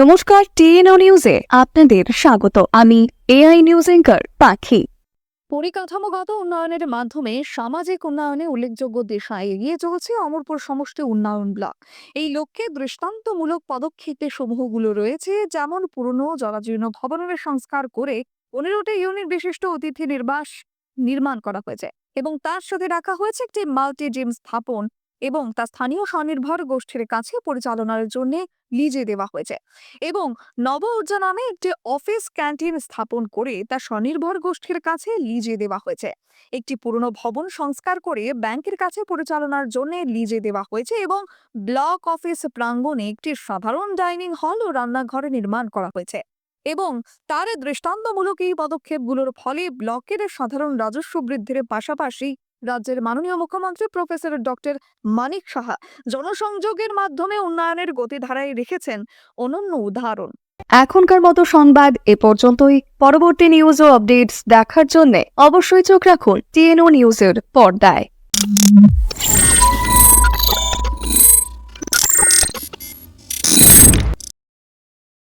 নমস্কার, টিএনও নিউজে আপনাদের স্বাগত। আমি এআই নিউজ এঙ্কার পাখি। পরিকাঠামোগত উন্নয়নের মাধ্যমে সামাজিক উন্নয়নে উল্লেখযোগ্য দিশায় এগিয়ে চলেছে অমরপুর সমষ্টি উন্নয়ন ব্লক। এই লক্ষ্যে দৃষ্টান্তমূলক পদক্ষেপে সমূহগুলো রয়েছে, যেমন পুরনো জরাজীর্ণ ভবনের সংস্কার করে পনেরোটি ইউনিট বিশিষ্ট অতিথি নির্বাস, নির্মাণ করা হয়েছে এবং তার সাথে রাখা হয়েছে একটি মাল্টি জিম স্থাপন এবং তা স্থানীয় স্বনির্ভর গোষ্ঠীর কাছে পরিচালনার জন্য লিজে দেওয়া হয়েছে। এবং নব উর্জা নামে একটি অফিস ক্যান্টিন স্থাপন করে তা স্বনির্ভর গোষ্ঠীর কাছে লিজে দেওয়া হয়েছে। একটি পুরনো ভবন সংস্কার করে ব্যাংকের কাছে পরিচালনার জন্য লিজে দেওয়া হয়েছে এবং ব্লক অফিস প্রাঙ্গণে একটি সাধারণ ডাইনিং হল ও রান্নাঘর নির্মাণ করা হয়েছে। এবং তার দৃষ্টান্তমূলক এই পদক্ষেপগুলোর ফলে ব্লকের সাধারণ রাজস্ব বৃদ্ধির পাশাপাশি রাজ্যের মাননীয় মুখ্যমন্ত্রী প্রফেসর ডক্টর মানিক সাহা জনসংযোগের মাধ্যমে উন্নয়নের গতিধারায় রেখেছেন অনন্য উদাহরণ। এখনকার মতো সংবাদ এ পর্যন্তই। পরবর্তী নিউজ ও আপডেটস দেখার জন্য অবশ্যই চোখ রাখুন টিএনও নিউজের পর্দায়।